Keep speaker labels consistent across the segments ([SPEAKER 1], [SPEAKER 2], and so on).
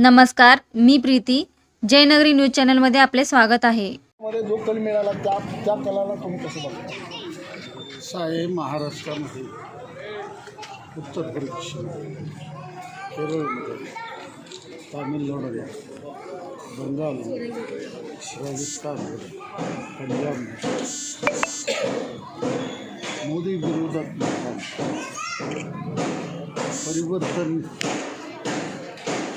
[SPEAKER 1] नमस्कार मी प्रीती. जयनगरी न्यूज चॅनलमध्ये आपले स्वागत आहे.
[SPEAKER 2] मध्ये जो कल मिळाला त्या त्या कलाला तुम्ही कसं बघता?
[SPEAKER 3] आहे महाराष्ट्रामध्ये उत्तर प्रदेश केरळमध्ये तामिळनाडूमध्ये बंगालमध्ये राजस्थानमध्ये पंजाबमध्ये मोदी विरोधात परिवर्तन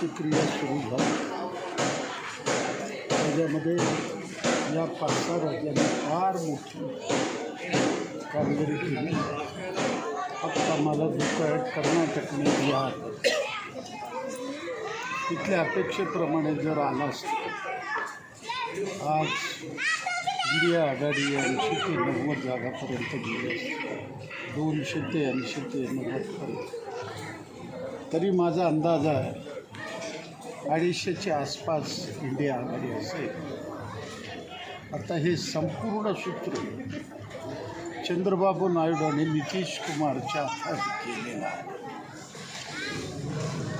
[SPEAKER 3] प्रतिक्रिया क्रिया सुरू झाली. त्याच्यामध्ये या पाच सहा राज्यांनी फार मोठी कामगिरी केली. फक्त आम्हाला दुसऱ्या कर्नाटकने बिहार तिथल्या अपेक्षेप्रमाणे जर आला असतं आज इंडिया आघाडी ऐंशी ते नव्वद जागापर्यंत गेली असते. दोनशे ते ऐंशी ते नव्वदपर्यंत तरी माझा अंदाज आहे अडीचशेच्या आसपास इंडिया आघाडी असेल आता हे संपूर्ण सूत्र चंद्रबाबू नायडू आणि नितीश कुमारच्या हाती केलेलं आहे.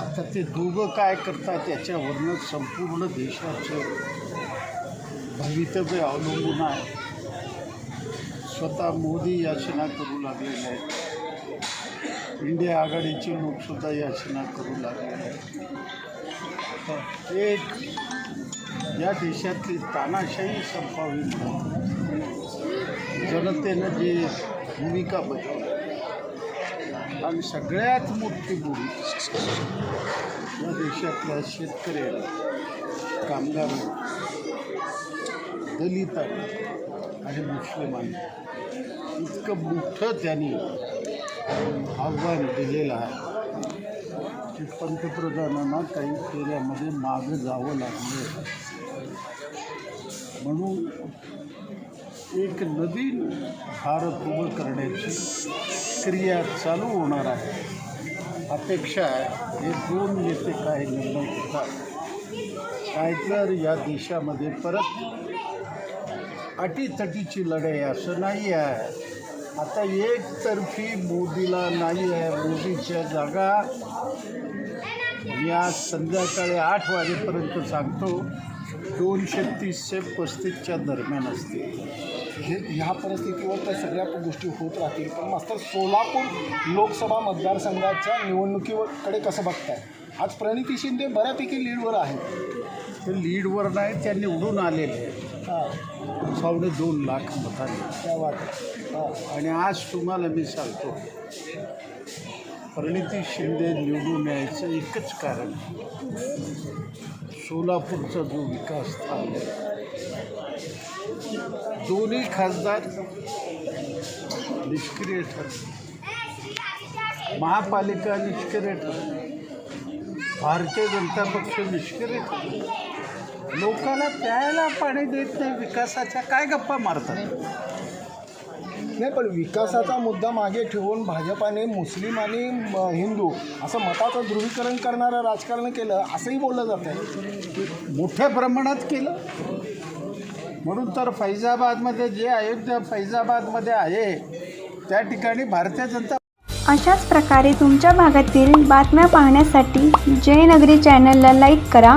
[SPEAKER 3] आता ते दोघं काय करतात याच्यावरनं संपूर्ण देशाचं भवितव्य अवलंबून आहे. स्वतः मोदी याचना करू लागलेले आहेत. इंडिया आघाडीचे लोकसुद्धा याचना करू लागलेले आहेत. हे एक या देशातली तानाशाही संपावी जनतेनं जी भूमिका बजावली आणि सगळ्यात मोठी भूमिका या देशातल्या शेतकऱ्यांना कामगारांना दलितांना आणि मुस्लिमांना इतकं मोठं त्यांनी आव्हान दिलेलं आहे. की पंतप्रधानांना काही केल्यामध्ये मागं जावं लागलं. म्हणून एक नवीन भारत उभं करण्याची क्रिया चालू होणार आहे. अपेक्षा हे दोन नेते काय निर्णय घेतात. काय तर या देशामध्ये परत अटीतटीची लढाई असं नाही आहे. आता एकतर्फी मोदीला नाही आहे मोदीच्या जागा. मी आज संध्याकाळी आठ वाजेपर्यंत सांगतो दोनशे तीस ते पस्तीसच्या दरम्यान असतील.
[SPEAKER 2] हे ह्या परिस्थितीवर त्या सगळ्या गोष्टी होत राहतील. पण मास्तर सोलापूर लोकसभा मतदारसंघाच्या निवडणुकीकडे कसं बघताय? आज प्रणिती शिंदे बऱ्यापैकी लीडवर आहेत.
[SPEAKER 3] ते लीडवर नाही त्या निवडून आलेले आहेत.
[SPEAKER 2] हां
[SPEAKER 3] दोन लाख मतांनी.
[SPEAKER 2] त्या वाट हां
[SPEAKER 3] आणि आज तुम्हाला मी सांगतो प्रणिती शिंदे निवडून यायचं एकच कारण सोलापूरचा जो विकास झाला दोन्ही खासदार निष्क्रिय ठरले. महापालिका निष्क्रिय ठरली. भारतीय जनता पक्ष निष्क्रिय ठरले. लोकांना प्यायला पाणी देत नाही विकासाच्या काय गप्पा मारतात?
[SPEAKER 2] नाही पण विकासाचा मुद्दा मागे ठेवून भाजपाने मुस्लिम आणि म, हिंदू असं मताचं ध्रुवीकरण करणारं राजकारण केलं असंही बोललं जातं आहे
[SPEAKER 3] मोठ्या प्रमाणात केलं. म्हणून तर फैजाबादमध्ये जे अयोध्या फैजाबादमध्ये आहे त्या ठिकाणी भारतीय जनता
[SPEAKER 4] अशाच प्रकारे तुमच्या भागातील बातम्या पाहण्यासाठी जयनगरी चॅनलला लाईक करा.